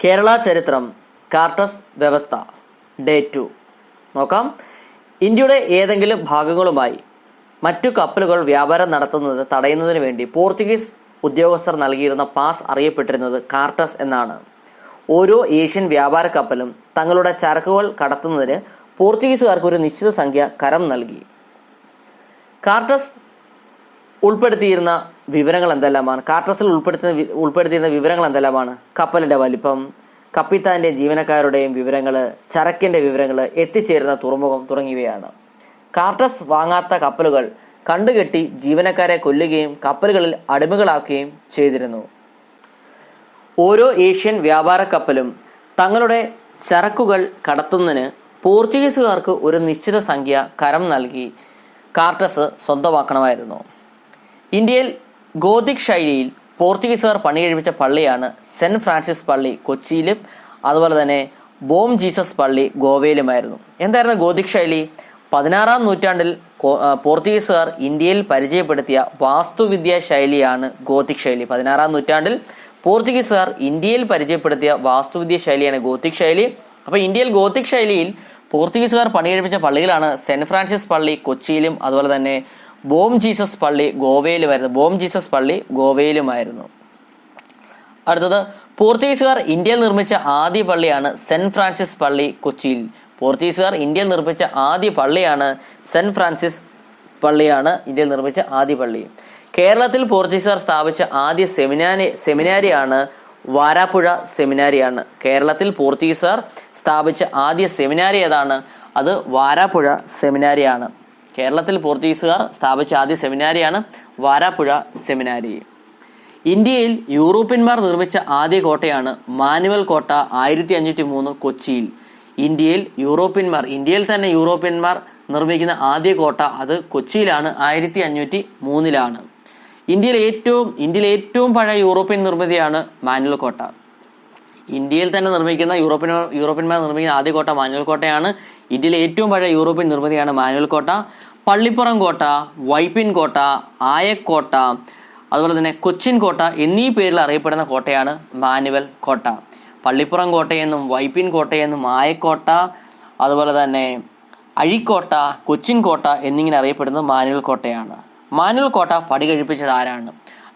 കേരള ചരിത്രം കാർട്ടസ് വ്യവസ്ഥ day to. നോക്കാം. ഇന്ത്യയുടെ ഏതെങ്കിലും ഭാഗങ്ങളുമായി മറ്റു കപ്പലുകൾ വ്യാപാരം നടത്തുന്നത് തടയുന്നതിന് വേണ്ടി പോർച്ചുഗീസ് ഉദ്യോഗസ്ഥർ നൽകിയിരുന്ന പാസ് അറിയപ്പെട്ടിരുന്നത് കാർട്ടസ് എന്നാണ്. ഓരോ ഏഷ്യൻ വ്യാപാര കപ്പലും തങ്ങളുടെ ചരക്കുകൾ കടത്തുന്നതിന് പോർച്ചുഗീസുകാർക്ക് ഒരു നിശ്ചിത സംഖ്യ കരം നൽകി. കാർട്ടസ് ഉൾപ്പെടുത്തിയിരുന്ന വിവരങ്ങൾ എന്തെല്ലാമാണ്? കാർട്ടസിൽ ഉൾപ്പെടുത്തുന്ന ഉൾപ്പെടുത്തിയിരുന്ന വിവരങ്ങൾ എന്തെല്ലാമാണ്? കപ്പലിന്റെ വലിപ്പം കപ്പിത്താന്റെയും ജീവനക്കാരുടെയും വിവരങ്ങൾ ചരക്കിന്റെ വിവരങ്ങൾ എത്തിച്ചേരുന്ന തുറമുഖം തുടങ്ങിയവയാണ്. കാർട്ടസ് വാങ്ങാത്ത കപ്പലുകൾ കണ്ടുകെട്ടി ജീവനക്കാരെ കൊല്ലുകയും കപ്പലുകളിൽ അടിമകളാക്കുകയും ചെയ്തിരുന്നു. ഓരോ ഏഷ്യൻ വ്യാപാര കപ്പലും തങ്ങളുടെ ചരക്കുകൾ കടത്തുന്നതിന് പോർച്ചുഗീസുകാർക്ക് ഒരു നിശ്ചിത സംഖ്യ കരം നൽകി കാർട്ടസ് സ്വന്തമാക്കണമായിരുന്നു. ഇന്ത്യയിൽ ഗോതിക് ശൈലിയിൽ പോർച്ചുഗീസുകാർ പണികഴിപ്പിച്ച പള്ളിയാണ് സെന്റ് ഫ്രാൻസിസ് പള്ളി കൊച്ചിയിലും അതുപോലെ തന്നെ ബോം ജീസസ് പള്ളി ഗോവയിലുമായിരുന്നു. എന്തായിരുന്നു ഗോതിക് ശൈലി? പതിനാറാം നൂറ്റാണ്ടിൽ പോർച്ചുഗീസുകാർ ഇന്ത്യയിൽ പരിചയപ്പെടുത്തിയ വാസ്തുവിദ്യാ ശൈലിയാണ് ഗോതിക് ശൈലി. പതിനാറാം നൂറ്റാണ്ടിൽ പോർച്ചുഗീസുകാർ ഇന്ത്യയിൽ പരിചയപ്പെടുത്തിയ വാസ്തുവിദ്യ ശൈലിയാണ് ഗോത്തിക് ശൈലി. അപ്പോൾ ഇന്ത്യയിൽ ഗോത്തിക് ശൈലിയിൽ പോർച്ചുഗീസുകാർ പണികഴിപ്പിച്ച പള്ളികളാണ് സെന്റ് ഫ്രാൻസിസ് പള്ളി കൊച്ചിയിലും അതുപോലെ തന്നെ ബോം ജീസസ് പള്ളി ഗോവയിലുമായിരുന്നു ബോം ജീസസ് പള്ളി ഗോവയിലുമായിരുന്നു. അടുത്തത് പോർച്ചുഗീസുകാർ ഇന്ത്യയിൽ നിർമ്മിച്ച ആദ്യ പള്ളിയാണ് സെന്റ് ഫ്രാൻസിസ് പള്ളി കൊച്ചിയിൽ. പോർച്ചുഗീസുകാർ ഇന്ത്യയിൽ നിർമ്മിച്ച ആദ്യ പള്ളിയാണ് സെന്റ് ഫ്രാൻസിസ് പള്ളിയാണ് ഇന്ത്യയിൽ നിർമ്മിച്ച ആദ്യ പള്ളി. കേരളത്തിൽ പോർച്ചുഗീസുകാർ സ്ഥാപിച്ച ആദ്യ സെമിനാരി സെമിനാരിയാണ് വാരാപ്പുഴ സെമിനാരിയാണ്. കേരളത്തിൽ പോർച്ചുഗീസുകാർ സ്ഥാപിച്ച ആദ്യ സെമിനാരി ഏതാണ്? അത് വാരാപ്പുഴ സെമിനാരിയാണ്. കേരളത്തിൽ പോർച്ചുഗീസുകാർ സ്ഥാപിച്ച ആദ്യ സെമിനാരിയാണ് വാരാപ്പുഴ സെമിനാരി. ഇന്ത്യയിൽ യൂറോപ്യന്മാർ നിർമ്മിച്ച ആദ്യ കോട്ടയാണ് മാനുവൽ കോട്ട ആയിരത്തി അഞ്ഞൂറ്റി മൂന്ന് കൊച്ചിയിൽ. ഇന്ത്യയിൽ യൂറോപ്യന്മാർ ഇന്ത്യയിൽ തന്നെ യൂറോപ്യന്മാർ നിർമ്മിക്കുന്ന ആദ്യ കോട്ട അത് കൊച്ചിയിലാണ് ആയിരത്തി അഞ്ഞൂറ്റി മൂന്നിലാണ് ഇന്ത്യയിലെ ഏറ്റവും ഇന്ത്യയിലെ ഏറ്റവും പഴയ യൂറോപ്യൻ നിർമ്മിതിയാണ് മാനുവൽ കോട്ട. ഇന്ത്യയിൽ തന്നെ നിർമ്മിക്കുന്ന യൂറോപ്യൻ യൂറോപ്യന്മാർ നിർമ്മിക്കുന്ന ആദ്യ കോട്ട മാനുവൽ കോട്ടയാണ്. ഇന്ത്യയിലെ ഏറ്റവും പഴയ യൂറോപ്യൻ നിർമ്മിതിയാണ് മാനുവൽ കോട്ട. പള്ളിപ്പുറം കോട്ട വൈപ്പിൻ കോട്ട ആയക്കോട്ട അതുപോലെ തന്നെ കൊച്ചിൻ കോട്ട എന്നീ പേരിൽ അറിയപ്പെടുന്ന കോട്ടയാണ് മാനുവൽ കോട്ട. പള്ളിപ്പുറം കോട്ടയെന്നും വൈപ്പിൻ കോട്ടയെന്നും ആയക്കോട്ട അതുപോലെ തന്നെ അഴിക്കോട്ട കൊച്ചിൻ കോട്ട എന്നിങ്ങനെ അറിയപ്പെടുന്നത് മാനുവൽ കോട്ടയാണ്. മാനുവൽ കോട്ട പണി കഴിപ്പിച്ചത് ആരാണ്?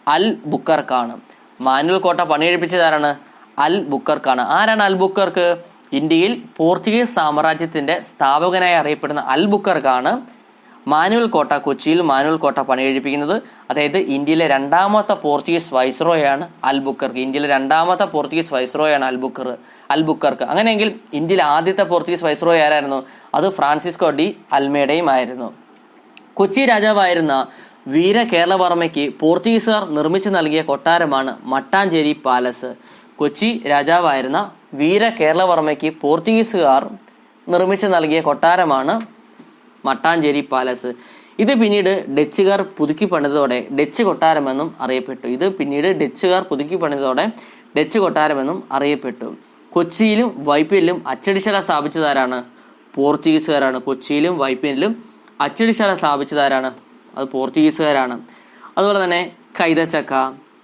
അൽ ബുക്കർക്കാണ്. മാനുവൽ കോട്ട പണി കഴിപ്പിച്ചത് ആരാണ്? അൽ ബുക്കർക്കാണ്. ആരാണ് അൽ ബുക്കർക്ക്? ഇന്ത്യയിൽ പോർച്ചുഗീസ് സാമ്രാജ്യത്തിന്റെ സ്ഥാപകനായി അറിയപ്പെടുന്ന അൽ ബുക്കർക്കാണ് മാനുവൽ കോട്ട കൊച്ചിയിൽ മാനുവൽ കോട്ട പണി കഴിപ്പിക്കുന്നത്. അതായത് ഇന്ത്യയിലെ രണ്ടാമത്തെ പോർച്ചുഗീസ് വൈസ്രോയാണ് അൽ ബുക്കർക്ക്. ഇന്ത്യയിലെ രണ്ടാമത്തെ പോർച്ചുഗീസ് വൈസ്രോയാണ് അൽ ബുക്കർ അൽ ബുക്കർക്ക്. അങ്ങനെയെങ്കിൽ ഇന്ത്യയിലെ ആദ്യത്തെ പോർച്ചുഗീസ് വൈസ്രോയ് ആരായിരുന്നു? അത് ഫ്രാൻസിസ്കോ ഡി അൽമേഡയും ആയിരുന്നു. കൊച്ചി രാജാവായിരുന്ന വീര കേരളവർമ്മയ്ക്ക് പോർച്ചുഗീസുകാർ നിർമ്മിച്ചു നൽകിയ കൊട്ടാരമാണ് മട്ടാഞ്ചേരി പാലസ്. കൊച്ചി രാജാവായിരുന്ന വീര കേരളവർമ്മയ്ക്ക് പോർച്ചുഗീസുകാർ നിർമ്മിച്ചു നൽകിയ കൊട്ടാരമാണ് മട്ടാഞ്ചേരി പാലസ്. ഇത് പിന്നീട് ഡച്ചുകാർ പുതുക്കി പണിതതോടെ ഡച്ച് കൊട്ടാരമെന്നും അറിയപ്പെട്ടു. ഇത് പിന്നീട് ഡച്ചുകാർ പുതുക്കി പണിതതോടെ ഡച്ച് കൊട്ടാരമെന്നും അറിയപ്പെട്ടു. കൊച്ചിയിലും വൈപ്പിനിലും അച്ചടിശാല സ്ഥാപിച്ചതാരാണ്? പോർച്ചുഗീസുകാരാണ് കൊച്ചിയിലും വൈപ്പിനിലും അച്ചടിശാല സ്ഥാപിച്ചതാരാണ്? അത് പോർച്ചുഗീസുകാരാണ് അതുപോലെ തന്നെ കൈതച്ചക്ക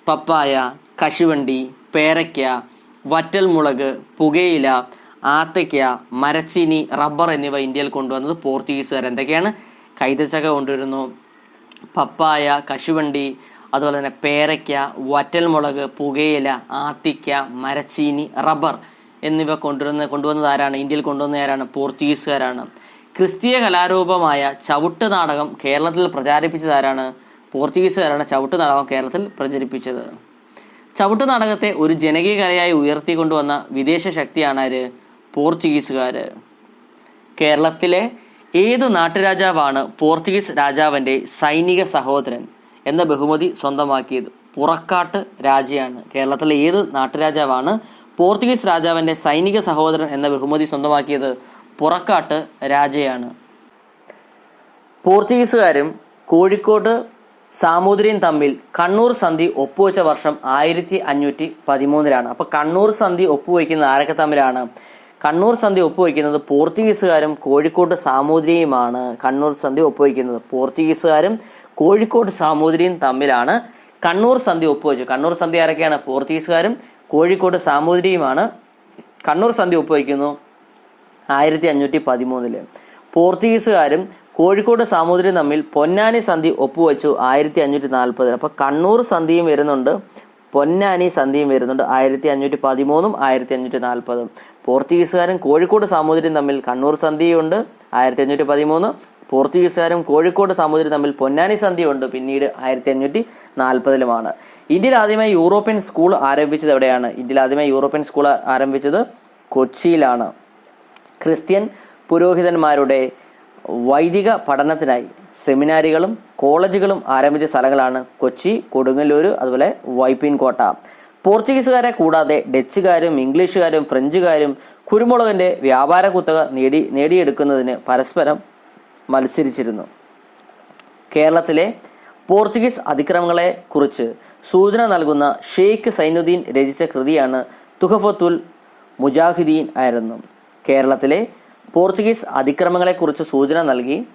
പപ്പായ കശുവണ്ടി പേരയ്ക്ക വറ്റൽമുളക് പുകയില ആത്തയ്ക്ക മരച്ചീനി റബ്ബർ എന്നിവ ഇന്ത്യയിൽ കൊണ്ടുവന്നത് പോർച്ചുഗീസുകാർ. എന്തൊക്കെയാണ്? കൈതച്ചക്ക കൊണ്ടുവരുന്നു പപ്പായ കശുവണ്ടി അതുപോലെ തന്നെ പേരയ്ക്ക വറ്റൽമുളക് പുകയില ആത്തിക്ക മരച്ചീനി റബ്ബർ എന്നിവ കൊണ്ടുവരുന്ന കൊണ്ടുവന്നത് ആരാണ്? ഇന്ത്യയിൽ കൊണ്ടുവന്ന ആരാണ്? പോർച്ചുഗീസുകാരാണ്. ക്രിസ്തീയ കലാരൂപമായ ചവിട്ട് നാടകം കേരളത്തിൽ പ്രചാരിപ്പിച്ചത് ആരാണ്? പോർച്ചുഗീസുകാരാണ് ചവിട്ട് നാടകം കേരളത്തിൽ പ്രചരിപ്പിച്ചത്. ചവിട്ട് നാടകത്തെ ഒരു ജനകീയ കലയായി ഉയർത്തിക്കൊണ്ടുവന്ന വിദേശ ശക്തിയാണ് ആര്? പോർച്ചുഗീസുകാർ കേരളത്തിലെ ഏത് നാട്ടുരാജാവാണ് പോർച്ചുഗീസ് രാജാവിന്റെ സൈനിക സഹോദരൻ എന്ന ബഹുമതി സ്വന്തമാക്കിയത്? പുറക്കാട്ട് രാജയാണ്. കേരളത്തിലെ ഏത് നാട്ടുരാജാവാണ് പോർച്ചുഗീസ് രാജാവിന്റെ സൈനിക സഹോദരൻ എന്ന ബഹുമതി സ്വന്തമാക്കിയത്? പുറക്കാട്ട് രാജയാണ്. പോർച്ചുഗീസുകാരും കോഴിക്കോട് സാമൂതിരിയും തമ്മിൽ കണ്ണൂർ സന്ധി ഒപ്പുവെച്ച വർഷം ആയിരത്തി അഞ്ഞൂറ്റി പതിമൂന്നിലാണ് അപ്പൊ കണ്ണൂർ സന്ധി ഒപ്പുവെക്കുന്ന ആരൊക്കെ തമ്മിലാണ്? കണ്ണൂർ സന്ധി ഒപ്പുവെക്കുന്നത് പോർച്ചുഗീസുകാരും കോഴിക്കോട് സാമൂതിരിയുമാണ്. കണ്ണൂർ സന്ധി ഒപ്പുവെക്കുന്നത് പോർച്ചുഗീസുകാരും കോഴിക്കോട് സാമൂതിരിയും തമ്മിലാണ്. കണ്ണൂർ സന്ധി ഒപ്പുവെച്ചു. കണ്ണൂർ സന്ധി ആരൊക്കെയാണ്? പോർച്ചുഗീസുകാരും കോഴിക്കോട് സാമൂതിരിയുമാണ്. കണ്ണൂർ സന്ധി ഒപ്പുവയ്ക്കുന്നു ആയിരത്തി അഞ്ഞൂറ്റി പതിമൂന്നിൽ പോർച്ചുഗീസുകാരും കോഴിക്കോട് സാമൂതിരി തമ്മിൽ പൊന്നാനി സന്ധി ഒപ്പുവെച്ചു ആയിരത്തി അഞ്ഞൂറ്റി നാൽപ്പതിൽ അപ്പോൾ കണ്ണൂർ സന്ധിയും വരുന്നുണ്ട് പൊന്നാനി സന്ധിയും വരുന്നുണ്ട് ആയിരത്തി അഞ്ഞൂറ്റി പതിമൂന്നും ആയിരത്തി അഞ്ഞൂറ്റി നാൽപ്പതും പോർച്ചുഗീസുകാരും കോഴിക്കോട് സാമൂതിരിയും തമ്മിൽ കണ്ണൂർ സന്ധിയുണ്ട് ആയിരത്തി അഞ്ഞൂറ്റി പതിമൂന്ന് പോർച്ചുഗീസുകാരും കോഴിക്കോട് സാമൂതിരി തമ്മിൽ പൊന്നാനി സന്ധിയുണ്ട് പിന്നീട് ആയിരത്തി അഞ്ഞൂറ്റി നാൽപ്പതിലുമാണ് ഇന്ത്യയിൽ ആദ്യമായി യൂറോപ്യൻ സ്കൂൾ ആരംഭിച്ചത് എവിടെയാണ്? ഇന്ത്യയിൽ ആദ്യമായി യൂറോപ്യൻ സ്കൂൾ ആരംഭിച്ചത് കൊച്ചിയിലാണ്. ക്രിസ്ത്യൻ പുരോഹിതന്മാരുടെ വൈദിക പഠനത്തിനായി സെമിനാരികളും കോളേജുകളും ആരംഭിച്ച സ്ഥലങ്ങളാണ് കൊച്ചി കൊടുങ്ങല്ലൂർ അതുപോലെ വൈപ്പിൻ കോട്ട. പോർച്ചുഗീസുകാരെ കൂടാതെ ഡച്ചുകാരും ഇംഗ്ലീഷുകാരും ഫ്രഞ്ചുകാരും കുരുമുളകിന്റെ വ്യാപാര കുത്തക നേടി നേടിയെടുക്കുന്നതിന് പരസ്പരം മത്സരിച്ചിരുന്നു. കേരളത്തിലെ പോർച്ചുഗീസ് അതിക്രമങ്ങളെ കുറിച്ച് സൂചന നൽകുന്ന ഷെയ്ഖ് സൈനുദ്ദീൻ രചിച്ച കൃതിയാണ് തുഹഫത്തുൽ മുജാഹിദീൻ ആയിരുന്നു. കേരളത്തിലെ പോർച്ചുഗീസ് അതിക്രമങ്ങളെക്കുറിച്ച് സൂചന നൽകി.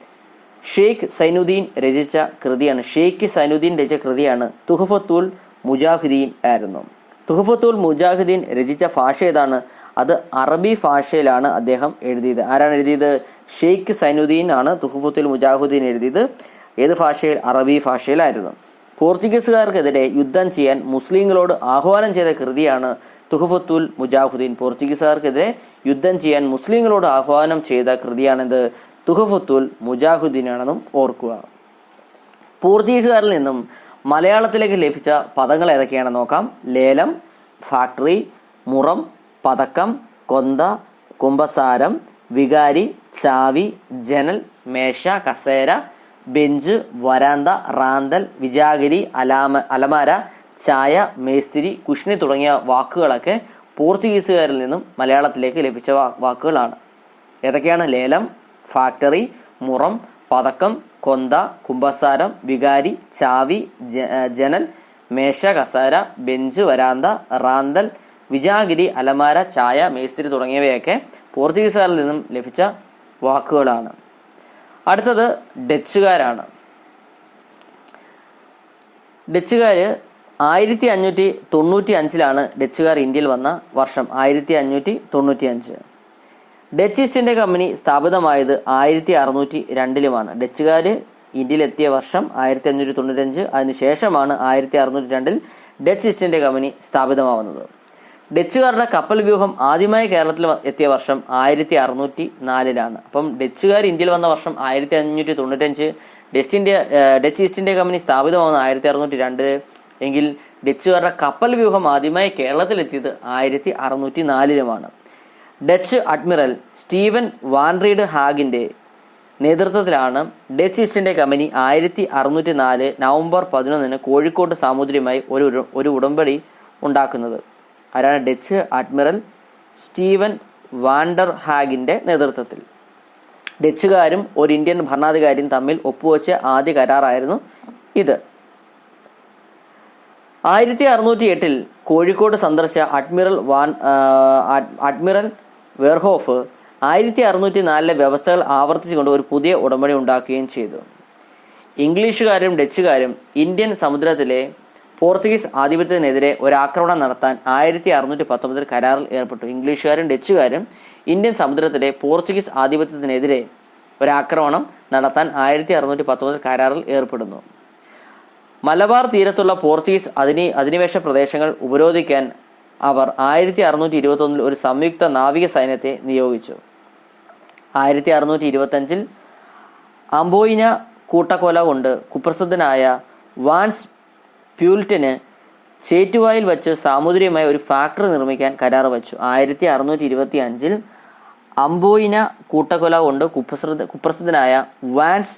ഷെയ്ഖ് സൈനുദ്ദീൻ രചിച്ച കൃതിയാണ്. ഷെയ്ഖ് സൈനുദ്ദീൻ രചിച്ച കൃതിയാണ് തുഹഫത്തുൽ മുജാഹിദീൻ ആയിരുന്നു. തുഹഫത്തുൽ മുജാഹിദീൻ രചിച്ച ഭാഷ ഏതാണ്? അത് അറബി ഭാഷയിലാണ് അദ്ദേഹം എഴുതിയത്. ആരാണ് എഴുതിയത്? ഷെയ്ഖ് സൈനുദ്ദീൻ ആണ് തുഹഫത്തുൽ മുജാഹിദീൻ എഴുതിയത്. ഏത് ഭാഷയിൽ? അറബി ഭാഷയിലായിരുന്നു. പോർച്ചുഗീസുകാർക്കെതിരെ യുദ്ധം ചെയ്യാൻ മുസ്ലിങ്ങളോട് ആഹ്വാനം ചെയ്ത കൃതിയാണ് തുഹഫത്തുൽ മുജാഹുദ്ദീൻ പോർച്ചുഗീസുകാർക്കെതിരെ യുദ്ധം ചെയ്യാൻ മുസ്ലിങ്ങളോട് ആഹ്വാനം ചെയ്ത കൃതിയാണിത്. തുഹഫത്തുൽ മുജാഹുദ്ദീനാണെന്നും ഓർക്കുക. പോർച്ചുഗീസുകാരിൽ നിന്നും മലയാളത്തിലേക്ക് ലഭിച്ച പദങ്ങൾ ഏതൊക്കെയാണെന്ന് നോക്കാം. ലേലം ഫാക്ടറി മുറം പതക്കം കൊന്ത കുംഭസാരം വികാരി ചാവി ജനൽ മേശ കസേര ബെഞ്ച് വരാന്ത റാന്തൽ വിജാഗിരി അലാമ അലമാര ചായ മേസ്തിരി കുഷ്ണി തുടങ്ങിയ വാക്കുകളൊക്കെ പോർച്ചുഗീസുകാരിൽ നിന്നും മലയാളത്തിലേക്ക് ലഭിച്ച വാക്കുകളാണ്. ഏതൊക്കെയാണ്? ലേലം ഫാക്ടറി മുറം പതക്കം കൊന്ത കുംഭസാരം വികാരി ചാവി ജനൽ മേശ കസാര ബെഞ്ച് വരാന്ത റാന്തൽ വിജാഗിരി അലമാര ചായ മേസ്തിരി തുടങ്ങിയവയൊക്കെ പോർച്ചുഗീസുകാരിൽ നിന്നും ലഭിച്ച വാക്കുകളാണ്. അടുത്തത് ഡച്ചുകാരാണ്. ഡച്ചുകാർ ആയിരത്തി അഞ്ഞൂറ്റി തൊണ്ണൂറ്റി അഞ്ചിലാണ് ഡച്ചുകാർ ഇന്ത്യയിൽ വന്ന വർഷം ആയിരത്തി അഞ്ഞൂറ്റി തൊണ്ണൂറ്റി അഞ്ച് ഡച്ച് ഈസ്റ്റ് ഇന്ത്യ കമ്പനി സ്ഥാപിതമായത് ആയിരത്തി അറുന്നൂറ്റി രണ്ടിലുമാണ് ഡച്ചുകാർ ഇന്ത്യയിലെത്തിയ വർഷം ആയിരത്തി അഞ്ഞൂറ്റി തൊണ്ണൂറ്റഞ്ച് അതിനുശേഷമാണ് ആയിരത്തി അറുന്നൂറ്റി രണ്ടിൽ ഡച്ച് ഈസ്റ്റ് ഇന്ത്യ കമ്പനി സ്ഥാപിതമാവുന്നത്. ഡച്ചുകാരുടെ കപ്പൽ വ്യൂഹം ആദ്യമായി കേരളത്തിൽ എത്തിയ വർഷം ആയിരത്തി അറുന്നൂറ്റി നാലിലാണ് അപ്പം ഡച്ചുകാർ ഇന്ത്യയിൽ വന്ന വർഷം ആയിരത്തി അഞ്ഞൂറ്റി തൊണ്ണൂറ്റഞ്ച് Dutch India Dutch East India company സ്ഥാപിതമാവുന്ന ആയിരത്തി അറുന്നൂറ്റി രണ്ട് എങ്കിൽ ഡച്ചുകാരുടെ കപ്പൽ വ്യൂഹം ആദ്യമായി കേരളത്തിലെത്തിയത് ആയിരത്തി അറുന്നൂറ്റി നാലിലുമാണ് ഡച്ച് അഡ്മിറൽ സ്റ്റീവൻ വാൻറീഡ് ഹാഗിന്റെ നേതൃത്വത്തിലാണ് ഡച്ച് ഈസ്റ്റ് ഇന്ത്യ കമ്പനി ആയിരത്തി അറുന്നൂറ്റി നാല് നവംബർ പതിനൊന്നിന് കോഴിക്കോട് സാമൂതിരിയുമായി ഒരു ഒരു ഉടമ്പടി ഉണ്ടാക്കുന്നത്. ആരാണ് Dutch admiral Steven van der ഹാഗിന്റെ നേതൃത്വത്തിൽ. ഡച്ചുകാരും ഒരു ഇന്ത്യൻ ഭരണാധികാരിയും തമ്മിൽ ഒപ്പുവെച്ച ആദ്യ കരാറായിരുന്നു ഇത്. ആയിരത്തി അറുന്നൂറ്റി എട്ടിൽ കോഴിക്കോട് സന്ദർശിച്ച അഡ്മിറൽ വാൻ അഡ്മിറൽ വെർഹോഫ് ആയിരത്തി അറുന്നൂറ്റി നാലിലെ വ്യവസ്ഥകൾ ആവർത്തിച്ചുകൊണ്ട് ഒരു പുതിയ ഉടമ്പടി ഉണ്ടാക്കുകയും ചെയ്തു. ഇംഗ്ലീഷുകാരും ഡച്ചുകാരും ഇന്ത്യൻ സമുദ്രത്തിലെ പോർച്ചുഗീസ് ആധിപത്യത്തിനെതിരെ ഒരു ആക്രമണം നടത്താൻ ആയിരത്തി അറുന്നൂറ്റി പത്തൊമ്പതിൽ കരാറിൽ ഏർപ്പെട്ടു. ഇംഗ്ലീഷുകാരും ഡച്ചുകാരും ഇന്ത്യൻ സമുദ്രത്തിലെ പോർച്ചുഗീസ് ആധിപത്യത്തിനെതിരെ ഒരാക്രമണം നടത്താൻ ആയിരത്തി അറുന്നൂറ്റി പത്തൊമ്പതിൽ കരാറിൽ ഏർപ്പെടുന്നു. മലബാർ തീരത്തുള്ള പോർച്ചുഗീസ് അധിനി അധിനിവേശ പ്രദേശങ്ങൾ ഉപരോധിക്കാൻ അവർ ആയിരത്തി അറുന്നൂറ്റി ഇരുപത്തൊന്നിൽ ഒരു സംയുക്ത നാവിക സൈന്യത്തെ നിയോഗിച്ചു. ആയിരത്തി അറുന്നൂറ്റി ഇരുപത്തഞ്ചിൽ അംബോയിന കൂട്ടക്കൊല കൊണ്ട് കുപ്രസിദ്ധനായ വാൻസ് പ്യൂൽറ്റന് ചേറ്റുവായിൽ വച്ച് സാമുദ്രികമായ ഒരു ഫാക്ടറി നിർമ്മിക്കാൻ കരാർ വച്ചു. ആയിരത്തി അറുന്നൂറ്റി ഇരുപത്തി അഞ്ചിൽ അംബോയിന കൂട്ടക്കൊല കൊണ്ട് കുപ്രസിദ്ധ കുപ്രസിദ്ധനായ വാൻസ്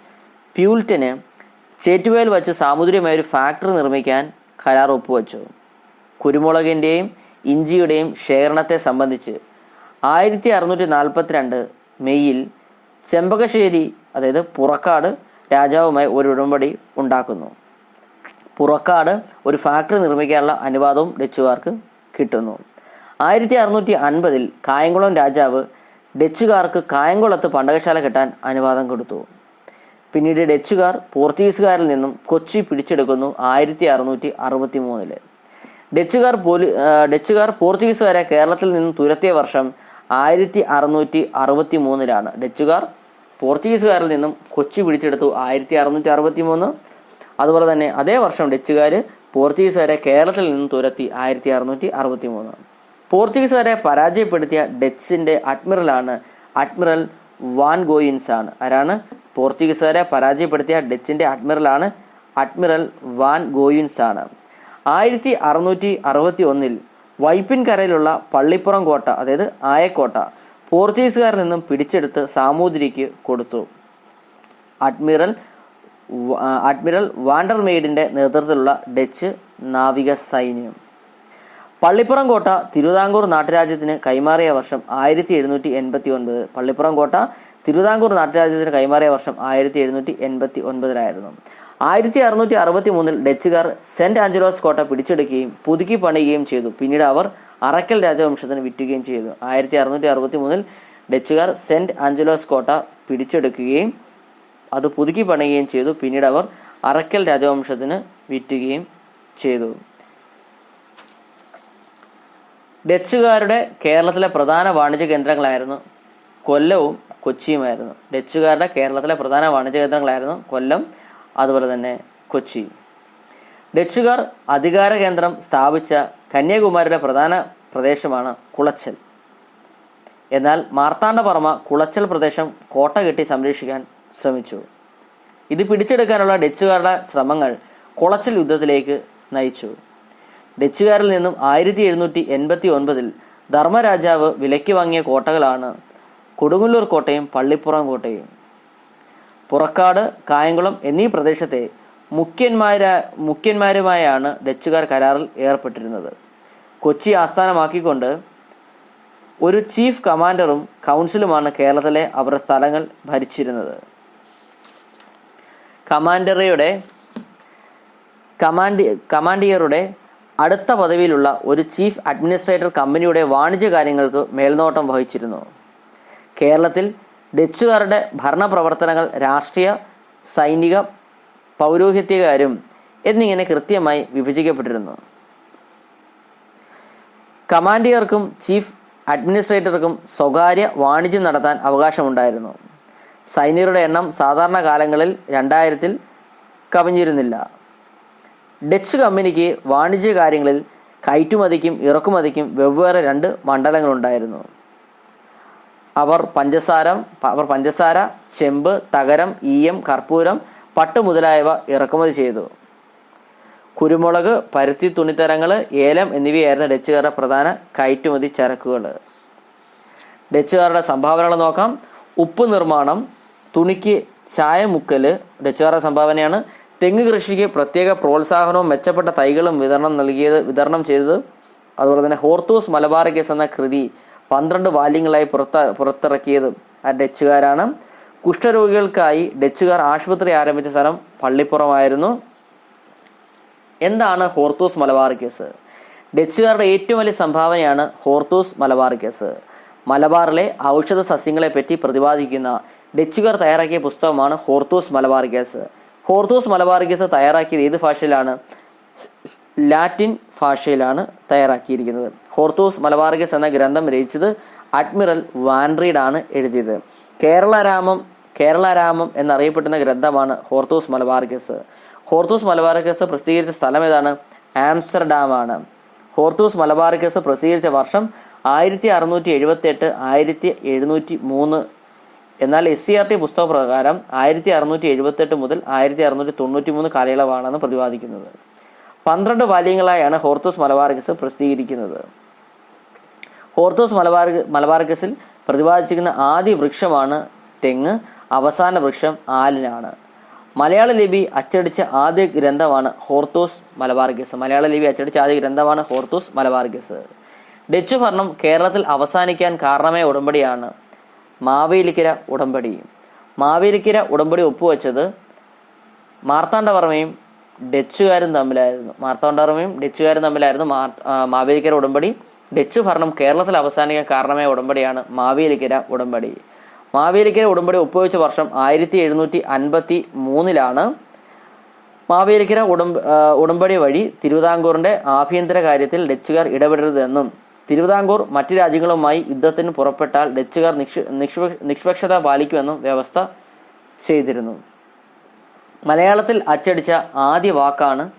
പ്യൂൽറ്റന് ചേറ്റുവയിൽ വച്ച് സാമുദ്രികമായ ഒരു ഫാക്ടറി നിർമ്മിക്കാൻ കരാർ ഒപ്പുവച്ചു. കുരുമുളകിന്റെയും ഇഞ്ചിയുടെയും ശേഖരണത്തെ സംബന്ധിച്ച് ആയിരത്തി അറുന്നൂറ്റി നാൽപ്പത്തിരണ്ട് മെയ്യിൽ ചെമ്പകശ്ശേരി അതായത് പുറക്കാട് രാജാവുമായി ഒരു ഉടമ്പടി ഉണ്ടാക്കുന്നു. പുറക്കാട് ഒരു ഫാക്ടറി നിർമ്മിക്കാനുള്ള അനുവാദവും ഡച്ചുകാർക്ക് കിട്ടുന്നു. ആയിരത്തി അറുന്നൂറ്റി അൻപതിൽ കായംകുളം രാജാവ് ഡച്ചുകാർക്ക് കായംകുളത്ത് പണ്ടകശാല കെട്ടാൻ അനുവാദം കൊടുത്തു. പിന്നീട് ഡച്ചുകാർ പോർച്ചുഗീസുകാരിൽ നിന്നും കൊച്ചി പിടിച്ചെടുക്കുന്നു ആയിരത്തി അറുന്നൂറ്റി അറുപത്തി മൂന്നിൽ ഡച്ചുകാർ പോലി ഡച്ചുകാർ പോർച്ചുഗീസുകാരെ കേരളത്തിൽ നിന്നും തുരത്തിയ വർഷം ആയിരത്തി അറുന്നൂറ്റി അറുപത്തി മൂന്നിലാണ് ഡച്ചുകാർ പോർച്ചുഗീസുകാരിൽ നിന്നും കൊച്ചി പിടിച്ചെടുത്തു ആയിരത്തി അറുന്നൂറ്റി അറുപത്തി മൂന്ന് അതുപോലെ തന്നെ അതേ വർഷം ഡച്ചുകാർ പോർച്ചുഗീസുകാരെ കേരളത്തിൽ നിന്നും തുരത്തി ആയിരത്തി അറുന്നൂറ്റി അറുപത്തി മൂന്ന് പോർച്ചുഗീസുകാരെ പരാജയപ്പെടുത്തിയ ഡച്ചിന്റെ അഡ്മിറലാണ് അഡ്മിറൽ വാൻ ഗോയിൻസ് ആണ് ആരാണ്? പോർച്ചുഗീസുകാരെ പരാജയപ്പെടുത്തിയ ഡച്ചിന്റെ അഡ്മിറലാണ് അഡ്മിറൽ വാൻ ഗോയിൻസ് ആണ് ആയിരത്തി അറുന്നൂറ്റി അറുപത്തി ഒന്നിൽ വൈപ്പിൻകരയിലുള്ള പള്ളിപ്പുറം കോട്ട അതായത് ആയക്കോട്ട പോർച്ചുഗീസുകാരിൽ നിന്നും പിടിച്ചെടുത്ത് സാമൂതിരിക്ക് കൊടുത്തു. അഡ്മിറൽ അഡ്മിറൽ വാണ്ടർമെയ്ഡിന്റെ നേതൃത്വത്തിലുള്ള ഡച്ച് നാവിക സൈന്യം. പള്ളിപ്പുറം കോട്ട തിരുവിതാംകൂർ നാട്ടുരാജ്യത്തിന് കൈമാറിയ വർഷം ആയിരത്തി എഴുന്നൂറ്റി എൺപത്തി ഒൻപത് പള്ളിപ്പുറം കോട്ട തിരുവിതാംകൂർ നാട്ടുരാജ്യത്തിന് കൈമാറിയ വർഷം ആയിരത്തി എഴുന്നൂറ്റി എൺപത്തി ഒൻപതിലായിരുന്നു ആയിരത്തി അറുന്നൂറ്റി അറുപത്തി മൂന്നിൽ ഡച്ചുകാർ സെന്റ് ആഞ്ചലോസ് കോട്ട പിടിച്ചെടുക്കുകയും പുതുക്കി പണിയുകയും ചെയ്തു. പിന്നീട് അവർ അറക്കൽ രാജവംശത്തിന് വിറ്റുകയും ചെയ്തു. ആയിരത്തി അറുന്നൂറ്റി അറുപത്തി മൂന്നിൽ ഡച്ചുകാർ സെന്റ് ആഞ്ചലോസ് കോട്ട പിടിച്ചെടുക്കുകയും അത് പുതുക്കി പണിയുകയും ചെയ്തു. പിന്നീട് അവർ അറക്കൽ രാജവംശത്തിന് വിറ്റുകയും ചെയ്തു. ഡച്ചുകാരുടെ കേരളത്തിലെ പ്രധാന വാണിജ്യ കേന്ദ്രങ്ങളായിരുന്നു കൊല്ലവും കൊച്ചിയുമായിരുന്നു. ഡച്ചുകാരുടെ കേരളത്തിലെ പ്രധാന വാണിജ്യ കേന്ദ്രങ്ങളായിരുന്നു കൊല്ലം അതുപോലെ തന്നെ കൊച്ചി. ഡച്ചുകാർ അധികാര കേന്ദ്രം സ്ഥാപിച്ച കന്യാകുമാരിയുടെ പ്രധാന പ്രദേശമാണ് കുളച്ചൽ. എന്നാൽ മാർത്താണ്ഡവർമ്മ കുളച്ചൽ പ്രദേശം കോട്ട കെട്ടി സംരക്ഷിക്കാൻ ശ്രമിച്ചു. ഇത് പിടിച്ചെടുക്കാനുള്ള ഡച്ചുകാരുടെ ശ്രമങ്ങൾ കുളച്ചൽ യുദ്ധത്തിലേക്ക് നയിച്ചു. ഡച്ചുകാരിൽ നിന്നും ആയിരത്തി എഴുന്നൂറ്റി എൺപത്തി ഒൻപതിൽ ധർമ്മരാജാവ് വിലയ്ക്ക് വാങ്ങിയ കോട്ടകളാണ് കൊടുങ്ങല്ലൂർ കോട്ടയും പള്ളിപ്പുറം കോട്ടയും. പുറക്കാട് കായംകുളം എന്നീ പ്രദേശത്തെ മുഖ്യന്മാര മുഖ്യന്മാരുമായാണ് ഡച്ചുകാർ കരാറിൽ ഏർപ്പെട്ടിരുന്നത്. കൊച്ചി ആസ്ഥാനമാക്കിക്കൊണ്ട് ഒരു ചീഫ് കമാൻഡറും കൗൺസിലുമാണ് കേരളത്തിലെ അവരുടെ സ്ഥലങ്ങൾ ഭരിച്ചിരുന്നത്. കമാൻഡറിയുടെ കമാൻഡി കമാൻഡിയറുടെ അടുത്ത പദവിയിലുള്ള ഒരു ചീഫ് അഡ്മിനിസ്ട്രേറ്റർ കമ്പനിയുടെ വാണിജ്യ കാര്യങ്ങൾക്ക് മേൽനോട്ടം വഹിച്ചിരുന്നു. കേരളത്തിൽ ഡച്ചുകാരുടെ ഭരണപ്രവർത്തനങ്ങൾ രാഷ്ട്രീയ സൈനിക പൗരോഹിത്യകാരും എന്നിങ്ങനെ കൃത്യമായി വിഭജിക്കപ്പെട്ടിരുന്നു. കമാൻഡിയർക്കും ചീഫ് അഡ്മിനിസ്ട്രേറ്റർക്കും സ്വകാര്യ വാണിജ്യം നടത്താൻ അവകാശമുണ്ടായിരുന്നു. സൈനികരുടെ എണ്ണം സാധാരണ കാലങ്ങളിൽ രണ്ടായിരത്തിൽ കവിഞ്ഞിരുന്നില്ല. ഡച്ച് കമ്പനിക്ക് വാണിജ്യ കാര്യങ്ങളിൽ കയറ്റുമതിക്കും ഇറക്കുമതിക്കും വെവ്വേറെ രണ്ട് മണ്ഡലങ്ങളുണ്ടായിരുന്നു. അവർ പഞ്ചസാര അവർ പഞ്ചസാര ചെമ്പ് തകരം ഈയം കർപ്പൂരം പട്ട് മുതലായവ ഇറക്കുമതി ചെയ്തു. കുരുമുളക് പരുത്തി തുണിത്തരങ്ങൾ ഏലം എന്നിവയായിരുന്നു ഡച്ചുകാരുടെ പ്രധാന കയറ്റുമതി ചരക്കുകൾ. ഡച്ചുകാരുടെ സംഭാവനകൾ നോക്കാം. ഉപ്പ് നിർമ്മാണം തുണിക്ക് ചായ മുക്കൽ ഡച്ചുകാരുടെ സംഭാവനയാണ്. തെങ്ങ് കൃഷിക്ക് പ്രത്യേക പ്രോത്സാഹനവും മെച്ചപ്പെട്ട തൈകളും വിതരണം നൽകിയത് വിതരണം ചെയ്തത്. അതുപോലെ തന്നെ ഹോർത്തൂസ് മലബാറിക്കസ് എന്ന കൃതി പന്ത്രണ്ട് വാല്യങ്ങളായി പുറത്ത പുറത്തിറക്കിയത് ആ ഡച്ചുകാരാണ്. കുഷ്ഠരോഗികൾക്കായി ഡച്ചുകാർ ആശുപത്രി ആരംഭിച്ച സ്ഥലം പള്ളിപ്പുറമായിരുന്നു. എന്താണ് ഹോർത്തൂസ് മലബാർ കേസ്? ഡച്ചുകാരുടെ ഏറ്റവും വലിയ സംഭാവനയാണ് ഹോർത്തൂസ് മലബാർ കേസ്. മലബാറിലെ ഔഷധ സസ്യങ്ങളെ പറ്റി പ്രതിപാദിക്കുന്ന ഡച്ചുകാർ തയ്യാറാക്കിയ പുസ്തകമാണ് Hortus Malabaricus. Hortus Malabaricus തയ്യാറാക്കിയത് ഏത് ഭാഷയിലാണ്? ലാറ്റിൻ ഭാഷയിലാണ് തയ്യാറാക്കിയിരിക്കുന്നത്. ഹോർത്തൂസ് മലബാർഗസ് എന്ന ഗ്രന്ഥം രചിച്ചത് അഡ്മിറൽ വാൻഡ്രീഡ് ആണ് എഴുതിയത് കേരളരാമം കേരളരാമം എന്നറിയപ്പെടുന്ന ഗ്രന്ഥമാണ് ഹോർത്തൂസ് മലബാർഗസ് ഹോർത്തൂസ് മലബാർഗസ് പ്രസിദ്ധീകരിച്ച സ്ഥലം ഏതാണ്? ആംസ്റ്റർഡാം ആണ് ഹോർത്തൂസ് മലബാർഗസ് പ്രസിദ്ധീകരിച്ച വർഷം ആയിരത്തി അറുന്നൂറ്റി എഴുപത്തി എട്ട് ആയിരത്തി എഴുന്നൂറ്റി മൂന്ന് എന്നാൽ എസ് സി ആർ ടി പുസ്തക പ്രകാരം ആയിരത്തി അറുന്നൂറ്റി എഴുപത്തെട്ട് മുതൽ ആയിരത്തി അറുന്നൂറ്റി തൊണ്ണൂറ്റി മൂന്ന് കാലയളവാണെന്ന് പ്രതിപാദിക്കുന്നത്. പന്ത്രണ്ട് വാല്യങ്ങളായാണ് ഹോർത്തോസ് മലബാർഗസ് പ്രസിദ്ധീകരിക്കുന്നത്. ഹോർത്തോസ് മലബാർ മലബാർഗസിൽ പ്രതിപാദിച്ചിരിക്കുന്ന ആദ്യ വൃക്ഷമാണ് തെങ്ങ് അവസാന വൃക്ഷം ആലിനാണ്. മലയാള ലിപി അച്ചടിച്ച ആദ്യ ഗ്രന്ഥമാണ് ഹോർത്തോസ് മലബാർഗസ് മലയാള ലിപി അച്ചടിച്ച ആദ്യ ഗ്രന്ഥമാണ് ഹോർത്തോസ് മലബാർഗസ് ഡച്ച് ഭരണം കേരളത്തിൽ അവസാനിക്കാൻ കാരണമായ ഉടമ്പടിയാണ് മാവേലിക്കര ഉടമ്പടി. മാവേലിക്കര ഉടമ്പടി ഒപ്പുവെച്ചത് മാർത്താണ്ഡവർമ്മയും ഡച്ചുകാരും തമ്മിലായിരുന്നു. മാർത്തോണ്ടർമയും ഡച്ചുകാരും തമ്മിലായിരുന്നു മാവേലിക്കര ഉടമ്പടി. ഡച്ച് ഭരണം കേരളത്തിൽ അവസാനിക്കാൻ കാരണമായ ഉടമ്പടിയാണ് മാവേലിക്കര ഉടമ്പടി. മാവേലിക്കര ഉടമ്പടി ഒപ്പുവെച്ച വർഷം ആയിരത്തി എഴുന്നൂറ്റി അൻപത്തി മൂന്നിലാണ് മാവേലിക്കര ഉടമ്പ ഉടമ്പടി വഴി തിരുവിതാംകൂറിന്റെ ആഭ്യന്തര കാര്യത്തിൽ ഡച്ചുകാർ ഇടപെടരുതെന്നും തിരുവിതാംകൂർ മറ്റ് രാജ്യങ്ങളുമായി യുദ്ധത്തിന് പുറപ്പെട്ടാൽ ഡച്ചുകാർ നിക്ഷ നിഷ്പക്ഷ- നിഷ്പക്ഷത പാലിക്കുമെന്നും വ്യവസ്ഥ ചെയ്തിരുന്നു. മലയാളത്തിൽ അച്ചടിച്ച ആദ്യ വാക്കാണ്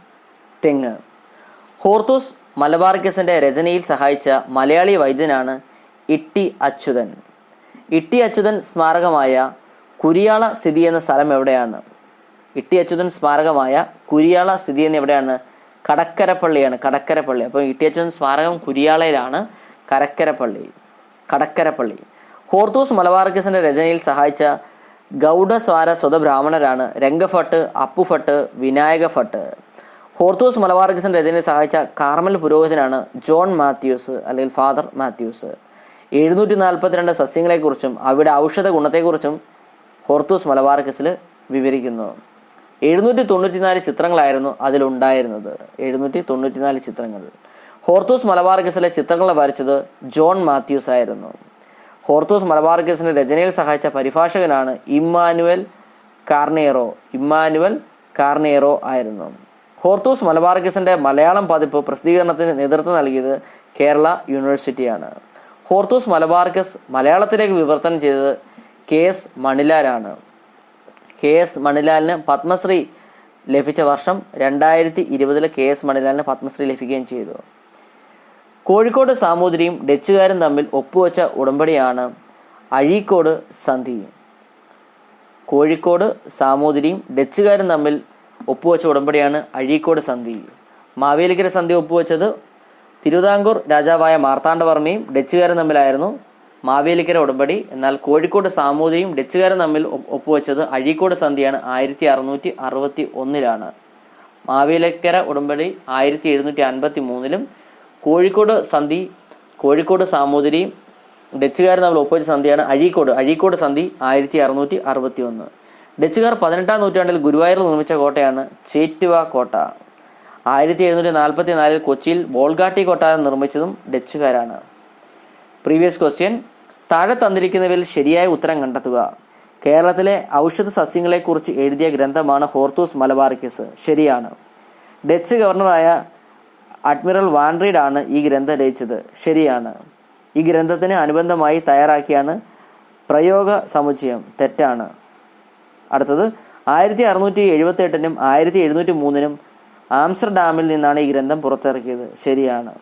തെങ്ങ്. ഹോർത്തൂസ് മലബാർഗസിന്റെ രചനയിൽ സഹായിച്ച മലയാളി വൈദ്യനാണ് ഇട്ടി അച്യുതൻ. ഇട്ടി അച്യുതൻ സ്മാരകമായ കുരിയാള സ്ഥിതി എന്ന സ്ഥലം എവിടെയാണ്? ഇട്ടി അച്യുതൻ സ്മാരകമായ കുരിയാള സ്ഥിതി എന്ന് എവിടെയാണ്? കടക്കരപ്പള്ളിയാണ് കടക്കരപ്പള്ളി. അപ്പോൾ ഇട്ടി അച്യുതൻ സ്മാരകം കുരിയാളയിലാണ് കരക്കരപ്പള്ളി കടക്കരപ്പള്ളി. ഹോർത്തൂസ് മലബാർഗസിന്റെ രചനയിൽ സഹായിച്ച ഗൗഡസ്വാര സ്വതബ്രാഹ്മണരാണ് രംഗഭട്ട് അപ്പുഭട്ട് വിനായക ഭട്ട് ഹോർത്തൂസ് മലബാർക്കസിന്റെ രചനയെ സഹായിച്ച കാർമൽ പുരോഹിതനാണ് ജോൺ മാത്യൂസ് അല്ലെങ്കിൽ ഫാദർ മാത്യൂസ്. എഴുന്നൂറ്റി നാൽപ്പത്തിരണ്ട് സസ്യങ്ങളെക്കുറിച്ചും അവയുടെ ഔഷധ ഗുണത്തെക്കുറിച്ചും ഹോർത്തൂസ് മലബാർക്കസിൽ വിവരിക്കുന്നു. എഴുന്നൂറ്റി തൊണ്ണൂറ്റിനാല് ചിത്രങ്ങളായിരുന്നു അതിലുണ്ടായിരുന്നത്. എഴുന്നൂറ്റി തൊണ്ണൂറ്റിനാല് ചിത്രങ്ങൾ. ഹോർത്തൂസ് മലബാർക്കസിലെ ചിത്രങ്ങൾ വരച്ചത് ജോൺ മാത്യൂസ് ആയിരുന്നു. ഹോർത്തൂസ് മലബാർക്കസിന്റെ രചനയിൽ സഹായിച്ച പരിഭാഷകനാണ് ഇമ്മാനുവൽ കാർണേറോ ഇമ്മാനുവൽ കാർണേറോ ആയിരുന്നു. ഹോർത്തൂസ് മലബാർക്കസിന്റെ മലയാളം പതിപ്പ് പ്രസിദ്ധീകരണത്തിന് നേതൃത്വം നൽകിയത് കേരള യൂണിവേഴ്സിറ്റിയാണ്. ഹോർത്തൂസ് മലബാർഗസ് മലയാളത്തിലേക്ക് വിവർത്തനം ചെയ്തത് കെ എസ് മണിലാലാണ്. കെ എസ് മണിലാലിന് പത്മശ്രീ ലഭിച്ച വർഷം രണ്ടായിരത്തി ഇരുപതിൽ കെ എസ് മണിലാലിന് പത്മശ്രീ ലഭിക്കുകയും ചെയ്തു. കോഴിക്കോട് സാമൂതിരിയും ഡച്ചുകാരും തമ്മിൽ ഒപ്പുവെച്ച ഉടമ്പടിയാണ് അഴീക്കോട് സന്ധി. കോഴിക്കോട് സാമൂതിരിയും ഡച്ചുകാരും തമ്മിൽ ഒപ്പുവെച്ച ഉടമ്പടിയാണ് അഴീക്കോട് സന്ധി. മാവേലിക്കര സന്ധി ഒപ്പുവെച്ചത് തിരുവിതാംകൂർ രാജാവായ മാർത്താണ്ഡവർമ്മയും ഡച്ചുകാരും തമ്മിലായിരുന്നു മാവേലിക്കര ഉടമ്പടി. എന്നാൽ കോഴിക്കോട് സാമൂതിരിയും ഡച്ചുകാരും തമ്മിൽ ഒപ്പ് ഒപ്പുവെച്ചത് അഴീക്കോട് സന്ധിയാണ് ആയിരത്തി അറുന്നൂറ്റി അറുപത്തി ഒന്നിലാണ് മാവേലിക്കര ഉടമ്പടി ആയിരത്തി എഴുന്നൂറ്റി അൻപത്തി മൂന്നിലും കോഴിക്കോട് സന്ധി കോഴിക്കോട് സാമൂതിരി ഡച്ചുകാർ തമ്മിൽ ഒപ്പുവെച്ച സന്ധിയാണ് അഴീക്കോട്. അഴീക്കോട് സന്ധി ആയിരത്തി അറുന്നൂറ്റി അറുപത്തി ഒന്ന് ഡച്ചുകാർ പതിനെട്ടാം നൂറ്റാണ്ടിൽ ഗുരുവായൂരിൽ നിർമ്മിച്ച കോട്ടയാണ് ചേറ്റുവ കോട്ട. ആയിരത്തി എഴുന്നൂറ്റി നാൽപ്പത്തി നാലിൽ കൊച്ചിയിൽ ബോൾഗാട്ടി കൊട്ടാരം നിർമ്മിച്ചതും ഡച്ചുകാരാണ്. പ്രീവിയസ് ക്വസ്റ്റ്യൻ താഴെ തന്നിരിക്കുന്നവയിൽ ശരിയായ ഉത്തരം കണ്ടെത്തുക. കേരളത്തിലെ ഔഷധ സസ്യങ്ങളെക്കുറിച്ച് എഴുതിയ ഗ്രന്ഥമാണ് ഹോർത്തൂസ് മലബാറിക്കസ് ശരിയാണ്. ഡച്ച് ഗവർണറായ അഡ്മിറൽ വാൻഡ്രീഡ് ആണ് ഈ ഗ്രന്ഥം രചിച്ചത്. ശരിയാണ്. ഈ ഗ്രന്ഥത്തിന് അനുബന്ധമായി തയ്യാറാക്കിയാണ് പ്രയോഗ സമുച്ചയം. തെറ്റാണ്. അടുത്തത് ആയിരത്തി അറുന്നൂറ്റി എഴുപത്തി എട്ടിനും ആയിരത്തി എഴുന്നൂറ്റി മൂന്നിനും ആംസ്റ്റർഡാമിൽ നിന്നാണ് ഈ ഗ്രന്ഥം പുറത്തിറക്കിയത്. ശരിയാണ്.